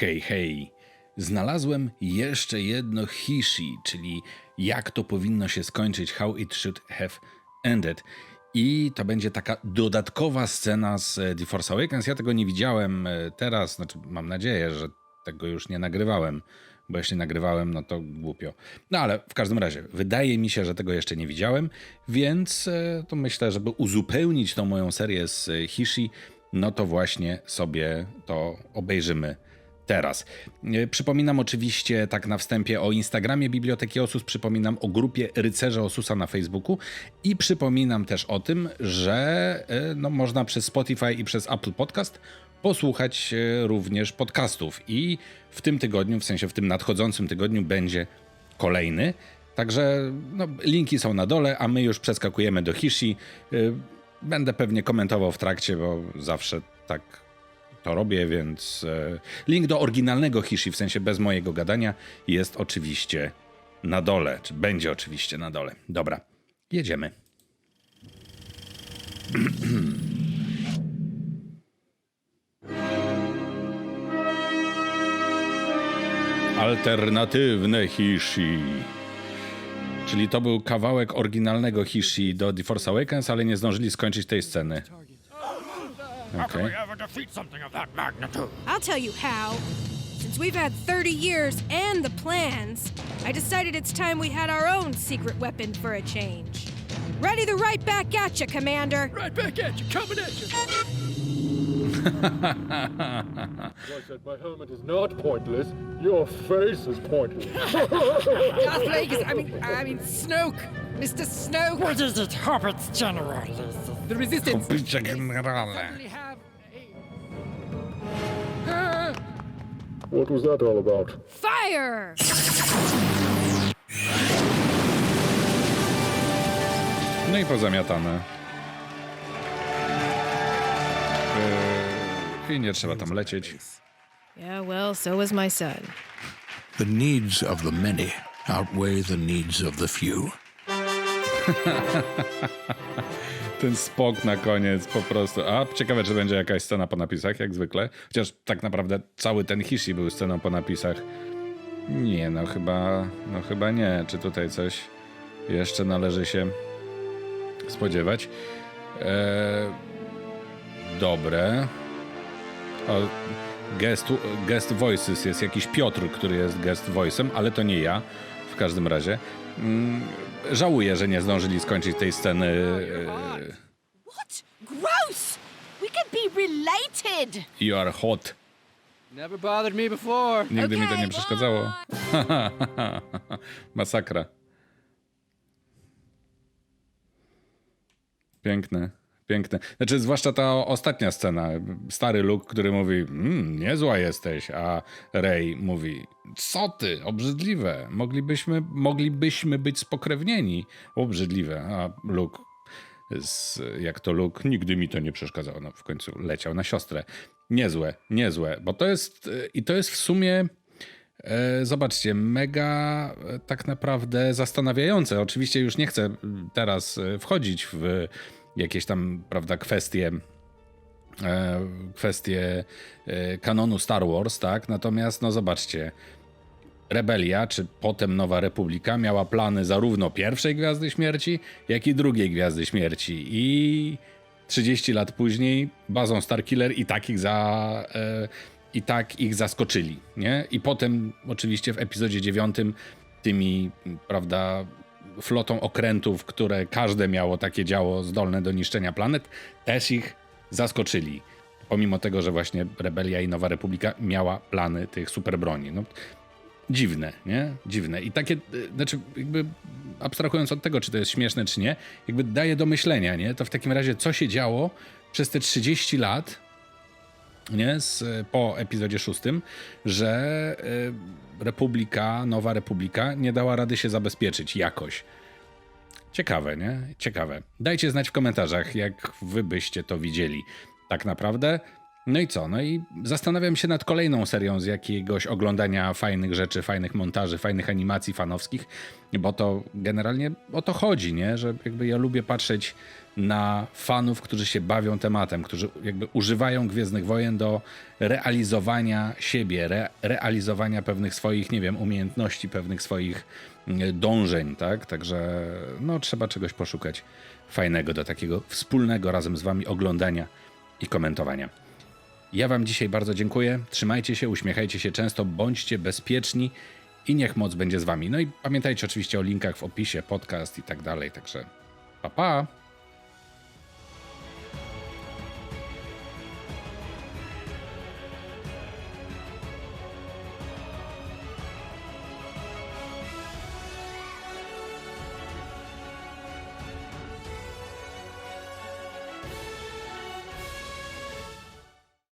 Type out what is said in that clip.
Hej, hej. Znalazłem jeszcze jedno hishi, czyli jak to powinno się skończyć, how it should have ended. I to będzie taka dodatkowa scena z e, The Force Awakens. Ja tego nie widziałem e, teraz, znaczy mam nadzieję, że tego już nie nagrywałem, bo jeśli nagrywałem, no to głupio. No ale w każdym razie, wydaje mi się, że tego jeszcze nie widziałem, więc e, to myślę, żeby uzupełnić tą moją serię z Hishi, no to właśnie sobie to obejrzymy teraz. E, Przypominam oczywiście tak na wstępie o Instagramie Biblioteki Osus, przypominam o grupie Rycerze Osusa na Facebooku i przypominam też o tym, że e, no, można przez Spotify i przez Apple Podcast posłuchać e, również podcastów i w tym tygodniu, w sensie w tym nadchodzącym tygodniu będzie kolejny. Także no, linki są na dole, a my już przeskakujemy do Hishi. Będę pewnie komentował w trakcie, bo zawsze tak to robię, więc e, link do oryginalnego Hishi, w sensie bez mojego gadania, jest oczywiście na dole, czy będzie oczywiście na dole. Dobra, jedziemy. Alternatywne Hishi. Czyli to był kawałek oryginalnego Hishi do The Force Awakens, ale nie zdążyli skończyć tej sceny. How can Okej. we ever defeat something of that magnitude? I'll tell you how. Since we've had 30 years and the plans, I decided it's time we had our own secret weapon for a change. Ready the right back at you, Commander. Right back at you, coming at you. I said my helmet is not pointless. Your face is pointless. Darth Plagueis, I mean, I mean, Snoke, Mr. Snoke. What is it, Hobbits General? The Resistance a... what was that all about? Fire! No i pozamiatane. Yy, I nie trzeba tam lecieć. Yeah, well, so was my son. The needs of the many outweigh the needs of the few. Ten spok na koniec po prostu. A ciekawe, czy będzie jakaś scena po napisach, jak zwykle. Chociaż tak naprawdę cały ten Hishi był sceną po napisach. Nie, no chyba, no chyba nie. Czy tutaj coś jeszcze należy się spodziewać? Eee, dobre. O, guest, guest Voices jest jakiś Piotr, który jest guest voice'em, ale to nie ja w każdym razie. Mm, żałuję, że nie zdążyli skończyć tej sceny. What? Gross! We could be related! You are hot. Never bothered me before. Nigdy mi to nie przeszkadzało. Masakra. Piękne, piękne. Znaczy, zwłaszcza ta ostatnia scena. Stary Luke, który mówi, mmm, niezła jesteś, a Rey mówi, co ty, obrzydliwe. Moglibyśmy, moglibyśmy być spokrewnieni. Obrzydliwe. A Luke, z, jak to Luke, nigdy mi to nie przeszkadzało. No, w końcu leciał na siostrę. Niezłe, niezłe, bo to jest, e, i to jest w sumie E, Zobaczcie, mega e, tak naprawdę zastanawiające. Oczywiście już nie chcę m, teraz wchodzić w jakieś tam, prawda, kwestie e, kwestie e, kanonu Star Wars, tak? Natomiast, no zobaczcie, Rebelia, czy potem Nowa Republika miała plany zarówno pierwszej Gwiazdy Śmierci, jak i drugiej Gwiazdy Śmierci. I 30 lat później bazą Starkiller i tak ich za... E, i tak ich zaskoczyli, nie? I potem oczywiście w epizodzie 9 tymi, prawda, flotą okrętów, które każde miało takie działo zdolne do niszczenia planet, też ich zaskoczyli. Pomimo tego, że właśnie Rebelia i Nowa Republika miała plany tych superbroni. No, dziwne, nie? Dziwne. I takie, y, znaczy, jakby abstrahując od tego, czy to jest śmieszne, czy nie, jakby daje do myślenia, nie? To w takim razie, co się działo przez te 30 lat, nie? Z, po epizodzie szóstym, że y, Republika, Nowa Republika nie dała rady się zabezpieczyć jakoś. Ciekawe, nie? Ciekawe. Dajcie znać w komentarzach, jak wy byście to widzieli. Tak naprawdę, No i co? No i zastanawiam się nad kolejną serią z jakiegoś oglądania fajnych rzeczy, fajnych montaży, fajnych animacji fanowskich, bo to generalnie o to chodzi, nie? Że jakby ja lubię patrzeć na fanów, którzy się bawią tematem, którzy jakby używają Gwiezdnych Wojen do realizowania siebie, re, realizowania pewnych swoich, nie wiem, umiejętności, pewnych swoich mm, dążeń, tak? Także no trzeba czegoś poszukać fajnego do takiego wspólnego razem z wami oglądania i komentowania. Ja Wam dzisiaj bardzo dziękuję. Trzymajcie się, uśmiechajcie się często, bądźcie bezpieczni i niech moc będzie z Wami. No i pamiętajcie oczywiście o linkach w opisie, podcast i tak dalej. Także pa pa!